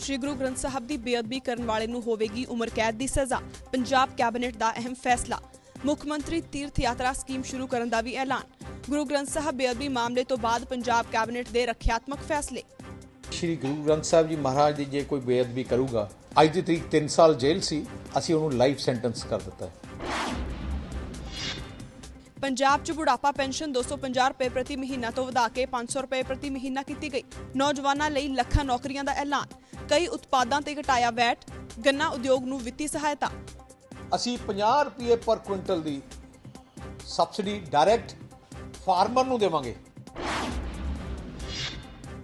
ਸ਼੍ਰੀ ਗੁਰੂ ਗ੍ਰੰਥ ਸਾਹਿਬ ਦੀ ਬੇਅਦਬੀ ਕਰਨ ਵਾਲੇ ਨੂੰ ਹੋਵੇਗੀ ਉਮਰ ਕੈਦ ਦੀ ਸਜ਼ਾ ਪੰਜਾਬ ਕੈਬਨਿਟ ਦਾ ਅਹਿਮ ਫੈਸਲਾ। ਮੁੱਖ ਮੰਤਰੀ ਤੀਰਥ ਯਾਤਰਾ ਸਕੀਮ ਸ਼ੁਰੂ ਕਰਨ ਦਾ ਵੀ ਐਲਾਨ। ਗੁਰੂ ਗ੍ਰੰਥ ਸਾਹਿਬ ਬੇਅਦਬੀ ਮਾਮਲੇ ਤੋਂ ਬਾਅਦ ਪੰਜਾਬ ਕੈਬਨਿਟ ਦੇ ਰੱਖਿਆਤਮਕ ਫੈਸਲੇ। ਸ਼੍ਰੀ ਗੁਰੂ ਗ੍ਰੰਥ ਸਾਹਿਬ ਜੀ ਮਹਾਰਾਜ ਦੀ ਜੇ ਕੋਈ ਬੇਅਦਬੀ ਕਰੂਗਾ ਅੱਜ ਦੀ ਤਰੀਕ 3 ਸਾਲ ਜੇਲ੍ਹ ਸੀ ਅਸੀਂ ਉਹਨੂੰ ਲਾਈਫ ਸੈਂਟੈਂਸ ਕਰ ਦਿੱਤਾ ਹੈ। ਪੰਜਾਬ 'ਚ ਬੁਢਾਪਾ ਪੈਨਸ਼ਨ 250 ਰੁਪਏ ਪ੍ਰਤੀ ਮਹੀਨਾ ਤੋਂ ਵਧਾ ਕੇ 500 ਰੁਪਏ ਪ੍ਰਤੀ ਮਹੀਨਾ ਕੀਤੀ ਗਈ। ਨੌਜਵਾਨਾਂ ਲਈ ਲੱਖਾਂ ਨੌਕਰੀਆਂ ਦਾ ਐਲਾਨ। ਕਈ ਉਤਪਾਦਾਂ ਤੇ ਘਟਾਇਆ ਵੈਟ ਗੰਨਾ ਉਦਯੋਗ ਨੂੰ ਵਿੱਤੀ ਸਹਾਇਤਾ। ਅਸੀਂ 50 ਰੁਪਏ ਪਰ ਕੁਇੰਟਲ ਦੀ ਸਬਸਿਡੀ ਡਾਇਰੈਕਟ ਫਾਰਮਰ ਨੂੰ ਦੇਵਾਂਗੇ।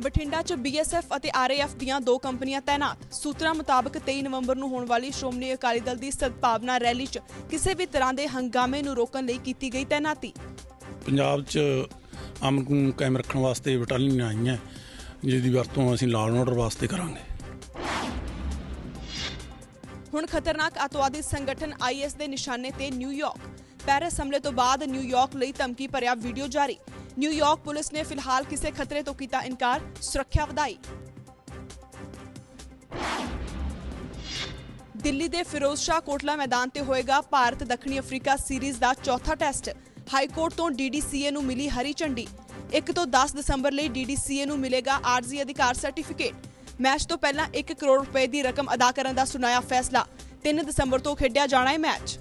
ਬਠਿੰਡਾ 'ਚ ਬੀਐਸਐਫ ਅਤੇ ਆਰਏਐਫ ਦੀਆਂ ਦੋ ਕੰਪਨੀਆਂ ਤਾਇਨਾਤ ਸੂਤਰਾਂ ਮੁਤਾਬਕ 23 ਨਵੰਬਰ ਨੂੰ ਹੋਣ ਵਾਲੀ ਸ਼੍ਰੋਮਣੀ ਅਕਾਲੀ ਦਲ ਦੀ ਸਦਭਾਵਨਾ ਰੈਲੀ 'ਚ ਕਿਸੇ ਵੀ ਤਰ੍ਹਾਂ ਦੇ ਹੰਗਾਮੇ ਨੂੰ ਰੋਕਣ ਲਈ ਕੀਤੀ ਗਈ ਤਾਇਨਾਤੀ ਪੰਜਾਬ 'ਚ ਅਮਨ ਨੂੰ ਕਾਇਮ ਰੱਖਣ ਵਾਸਤੇ ਬਟਾਲੀਅਨ ਆਈਆਂ ਜਿਸ ਦੀ ਵਰਤੋਂ ਅਸੀਂ ਲਾਅ ਐਂਡ ਆਰਡਰ ਵਾਸਤੇ ਕਰਾਂਗੇ। ਹੁਣ ਖਤਰਨਾਕ ਅਤਵਾਦੀ ਸੰਗਠਨ ਆਈਐਸ ਦੇ ਨਿਸ਼ਾਨੇ ਤੇ ਨਿਊਯਾਰਕ ਪੈਰਿਸ ਹਮਲੇ ਤੋਂ ਬਾਅਦ ਨਿਊਯਾਰਕ ਲਈ ਧਮਕੀ ਭਰਿਆ ਵੀਡੀਓ ਜਾਰੀ। ਨਿਊਯਾਰਕ ਪੁਲਿਸ ਨੇ ਫਿਲਹਾਲ ਕਿਸੇ ਖਤਰੇ ਤੋਂ ਕੀਤਾ ਇਨਕਾਰ, ਸੁਰੱਖਿਆ ਵਧਾਈ। ਦਿੱਲੀ ਦੇ ਫਿਰੋਜ਼ ਸ਼ਾਹ ਕੋਟਲਾ ਮੈਦਾਨ ਤੇ ਹੋਏਗਾ ਭਾਰਤ ਦੱਖਣੀ ਅਫਰੀਕਾ ਸੀਰੀਜ਼ ਦਾ ਚੌਥਾ ਟੈਸਟ। ਹਾਈ ਕੋਰਟ ਤੋਂ ਡੀਡੀਸੀਏ ਨੂੰ ਮਿਲੀ ਹਰੀ ਝੰਡੀ। 1 ਤੋਂ 10 ਦਸੰਬਰ ਲਈ ਡੀਡੀਸੀਏ ਨੂੰ ਮਿਲੇਗਾ ਆਰਜ਼ੀ ਅਧਿਕਾਰ ਸਰਟੀਫਿਕੇਟ। ਮੈਚ ਤੋਂ ਪਹਿਲਾਂ 1 ਕਰੋੜ ਰੁਪਏ ਦੀ ਰਕਮ ਅਦਾ ਕਰਨ ਦਾ ਸੁਣਾਇਆ ਫੈਸਲਾ। 3 ਦਸੰਬਰ ਤੋਂ ਖੇਡਿਆ ਜਾਣਾ ਹੈ ਮੈਚ।